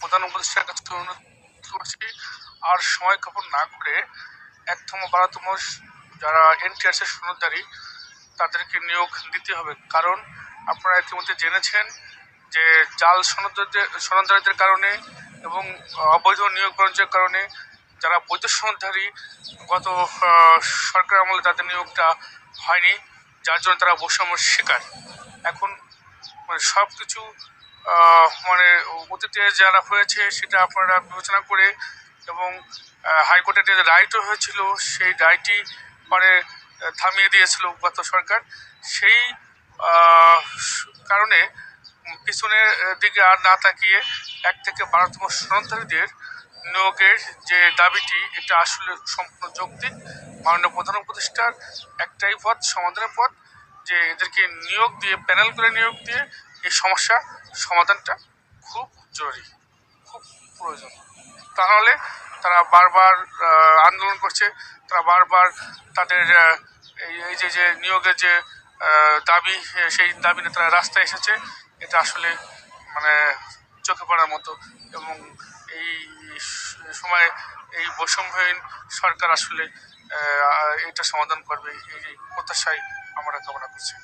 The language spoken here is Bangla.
প্রধান উপদেষ্টার কাছে অনুরোধ করছি, আর সময় ক্ষেপণ না করে একতম বারোতম যারা এনটিআরস এর সনদদারি তাদেরকে নিয়োগ দিতে হবে। কারণ আপনারা ইতিমধ্যে জেনেছেন যে জাল সনদদের সনদদারিদের কারণে এবং অবৈধ নিয়োগ বাণিজ্যের কারণে যারা বৈধ সনদধারী, গত সরকার আমলে তাদের নিয়োগটা হয়নি, যার জন্য তারা বৈষম্যের শিকার। এখন মানে সব কিছু মানে অতীতে যারা হয়েছে সেটা আপনারা বিবেচনা করে এবং হাইকোর্টের যে রায়টা হয়েছিল সেই রায়টি মানে থামিয়ে দিয়েছিল গত সরকার। সেই কারণে পিছনের দিকে আর না তাকিয়ে এক থেকে বারোতম সনদধারীদের নিয়োগের যে দাবিটি, এটা আসলে সম্পূর্ণ যৌক্তিক। মাননীয় প্রধান উপদেষ্টার একটাই পথ, সমাধানের পথ, যে এদেরকে নিয়োগ দিয়ে, প্যানেল করে নিয়োগ দিয়ে এই সমস্যা সমাধানটা খুব জরুরি, খুব প্রয়োজন। তাহলে তারা বারবার আন্দোলন করছে, তারা বারবার তাদের এই যে যে নিয়োগের যে দাবি, সেই দাবি নিয়ে তারা রাস্তায় এসেছে, এটা আসলে মানে চোখে পড়ার মতো এবং এই সময় এই বৈষম্যহীন সরকার আসলে এটা সমাধান করবে, এই প্রত্যাশাই আমরা কামনা করছি।